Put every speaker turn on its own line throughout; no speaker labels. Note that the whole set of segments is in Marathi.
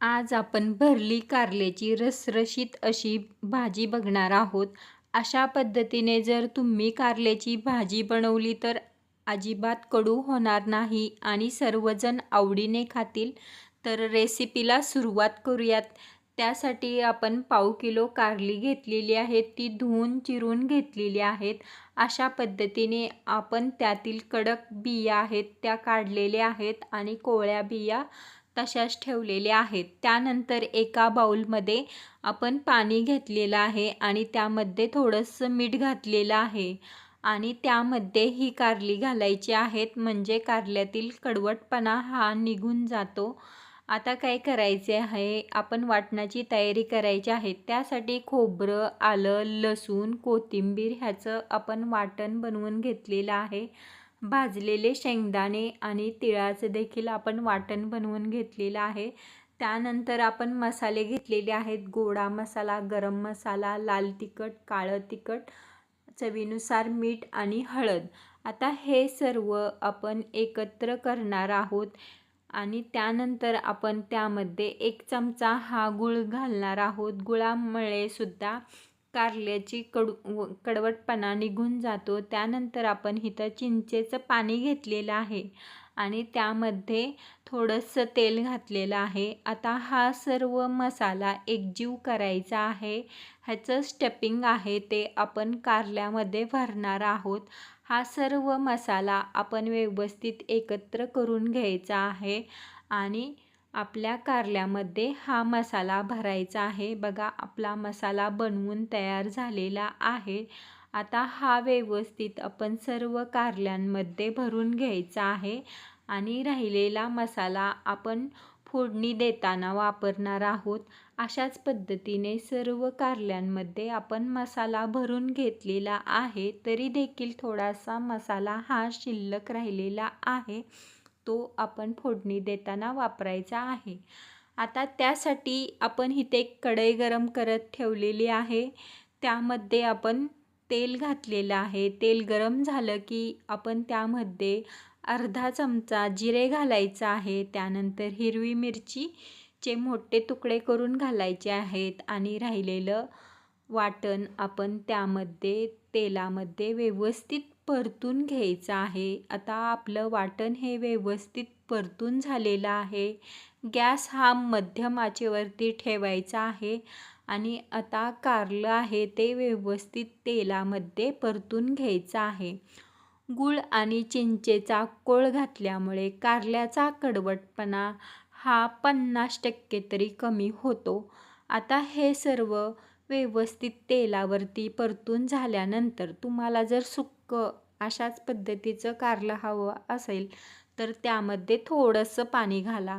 आज आपण भरली कारल्याची रसरशीत अशी भाजी बघणार आहोत. अशा पद्धतीने जर तुम्ही कारल्याची भाजी बनवली तर अजिबात कडू होणार नाही आणि सर्वजण आवडीने खातील. तर रेसिपीला सुरुवात करूयात. त्यासाठी आपण पाव किलो कारली घेतलेली आहे ती धुवून चिरून घेतलेली आहेत अशा पद्धतीने आपण त्यातील कडक बिया आहेत त्या काढलेल्या आहेत आणि कोवळ्या बिया तशाच ठेवलेल्या आहेत. त्यानंतर एका बाऊलमध्ये आपण पाणी घेतलेलं आहे आणि त्यामध्ये थोडंसं मीठ घातलेलं आहे. आणि त्यामध्ये ही कारली घालायची आहेत. म्हणजे कारल्यातील कडवटपणा हा निघून जातो. आता काय करायचे आहे? आपण वाटणाची तयारी करायची आहे. त्यासाठी खोबरं आलं लसूण कोथिंबीर ह्याचं आपण वाटण बनवून घेतलेलं आहे. भाजलेले शेंगदाणे आणि तिळाचं देखील आपण वाटण बनवून घेतलेलं आहे. त्यानंतर आपण मसाले घेतलेले आहेत. गोडा मसाला गरम मसाला लाल तिखट काळं तिखट चवीनुसार मीठ आणि हळद. आता हे सर्व आपण एकत्र करणार आहोत आणि त्यानंतर आपण त्यामध्ये एक चमचा हा गुळ घालणार आहोत. गुळामुळे सुद्धा कारल्याची कडू कडवटपणा निघून जातो. त्यानंतर आपण इथं चिंचेचं पाणी घेतलेलं आहे आणि त्यामध्ये थोडंसं तेल घातलेलं आहे. आता हा सर्व मसाला एकजीव करायचा आहे. ह्याचं स्टेपिंग आहे ते आपण कारल्यामध्ये भरणार आहोत. हा सर्व मसाला आपण व्यवस्थित एकत्र करून घ्यायचा आहे आणि आपल्या कारल्यामध्ये हा मसाला भरायचा आहे. बघा आपला मसाला बनवून तयार झालेला आहे. आता हा व्यवस्थित आपण सर्व कारल्यांमध्ये भरून घ्यायचा आहे आणि राहिलेला मसाला आपण फोडणी देताना वापरणार आहोत. अशाच पद्धतीने सर्व कारल्यांमध्ये आपण मसाला भरून घेतलेला आहे. तरी देखील थोडासा मसाला हा शिल्लक राहिलेला आहे. तो आपण फोडणी देताना वापरायचा आहे. आता त्यासाठी आपण इथे कढई गरम करत ठेवलेली आहे. त्यामध्ये आपण तेल घातलेलं आहे. तेल गरम झालं की आपण त्यामध्ये अर्धा चमचा जिरे घालायचं आहे. त्यानंतर हिरवी मिरचीचे मोठे तुकडे करून घालायचे आहेत आणि राहिलेलं वाटण आपण त्यामध्ये तेलामध्ये व्यवस्थित परतून घ्यायचं आहे. आता आपलं वाटण हे व्यवस्थित परतून झालेलं आहे. गॅस हा मध्यम आचेवरती ठेवायचा आहे आणि आता कारलं आहे ते व्यवस्थित तेलामध्ये परतून घ्यायचं आहे. गूळ आणि चिंचेचा कोळ घातल्यामुळे कारल्याचा कडवटपणा हा पन्नास टक्के तरी कमी होतो. आता हे सर्व व्यवस्थित तेलावरती परतून झाल्यानंतर तुम्हाला जर सुक्कं अशाच पद्धतीचं कारलं हवं असेल तर त्यामध्ये थोडंसं पाणी घाला.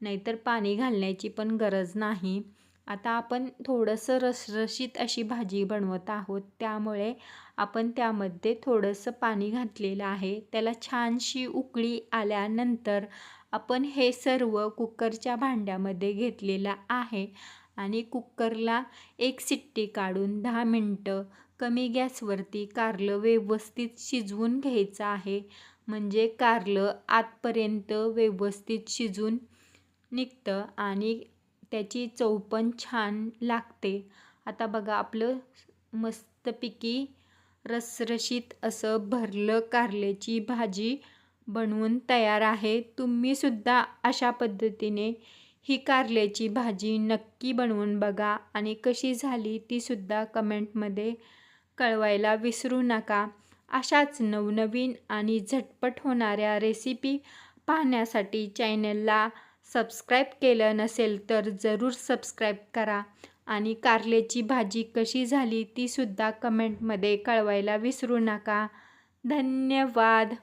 नाहीतर पाणी घालण्याची पण गरज नाही. आता आपण थोडंसं रसरशीत अशी भाजी बनवत आहोत त्यामुळे आपण त्यामध्ये थोडंसं पाणी घातलेलं आहे. त्याला छानशी उकळी आल्यानंतर आपण हे सर्व कुकरच्या भांड्यामध्ये घेतलेलं आहे. आणि कुकरला एक सिट्टी काढून दहा मिनटं कमी गॅसवरती कारलं व्यवस्थित शिजवून घ्यायचं आहे. म्हणजे कारलं आतपर्यंत व्यवस्थित शिजून निघतं आणि त्याची चव पण छान लागते. आता बघा आपलं मस्तपैकी रसरशीत असं भरलं कारल्याची भाजी बनवून तयार आहे. तुम्हीसुद्धा अशा पद्धतीने ही कारल्याची भाजी नक्की बनवून बघा आणि कशी झाली तीसुद्धा कमेंटमध्ये कळवायला विसरू नका. अशाच नवनवीन आणि झटपट होणाऱ्या रेसिपी पाहण्यासाठी चॅनलला सबस्क्राईब केलं नसेल तर जरूर सबस्क्राईब करा आणि कारल्याची भाजी कशी झाली तीसुद्धा कमेंटमध्ये कळवायला विसरू नका. धन्यवाद!